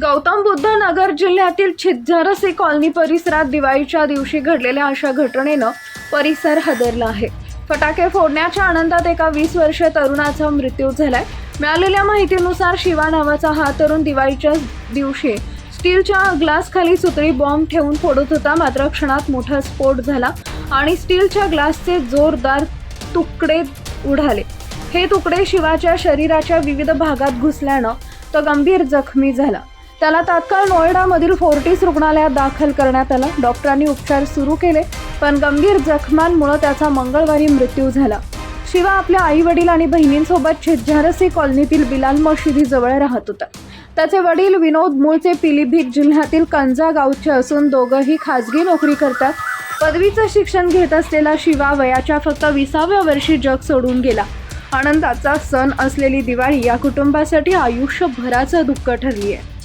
गौतम बुद्ध नगर जिल्ह्यातील छिज्जरसी कॉलनी परिसरात दिवाळीच्या दिवशी घडलेल्या अशा घटनेनं परिसर हादरला आहे. फटाके फोडण्याच्या आनंदात एका वीस वर्षीय तरुणाचा मृत्यू झालाय. मिळालेल्या माहितीनुसार शिवा नावाचा हा तरुण दिवाळीच्या दिवशी स्टीलच्या ग्लासखाली सुतळी बॉम्ब ठेवून फोडत होता. मात्र क्षणात मोठा स्फोट झाला आणि स्टीलच्या ग्लासचे जोरदार तुकडे उडाले. हे तुकडे शिवाच्या शरीराच्या विविध भागात घुसल्यानं तो गंभीर जखमी झाला. त्याला तात्काळ नोएडामधील फोर्टिस रुग्णालयात दाखल करण्यात आलं. डॉक्टरांनी उपचार सुरू केले पण गंभीर जखमांमुळे त्याचा मंगळवारी मृत्यू झाला. शिवा आपल्या आई वडील आणि बहिणींसोबत छेजारसी कॉलनीतील बिलाल मशिदीजवळ राहत होता. त्याचे वडील विनोद मूळचे पिलीभीत जिल्ह्यातील कंजा गावचे असून दोघंही खाजगी नोकरी करतात. पदवीचं शिक्षण घेत असलेला शिवा वयाच्या फक्त विसाव्या वर्षी जग सोडून गेला. आनंदाचा सण असलेली दिवाळी या कुटुंबासाठी आयुष्यभराचं दुःख ठरली आहे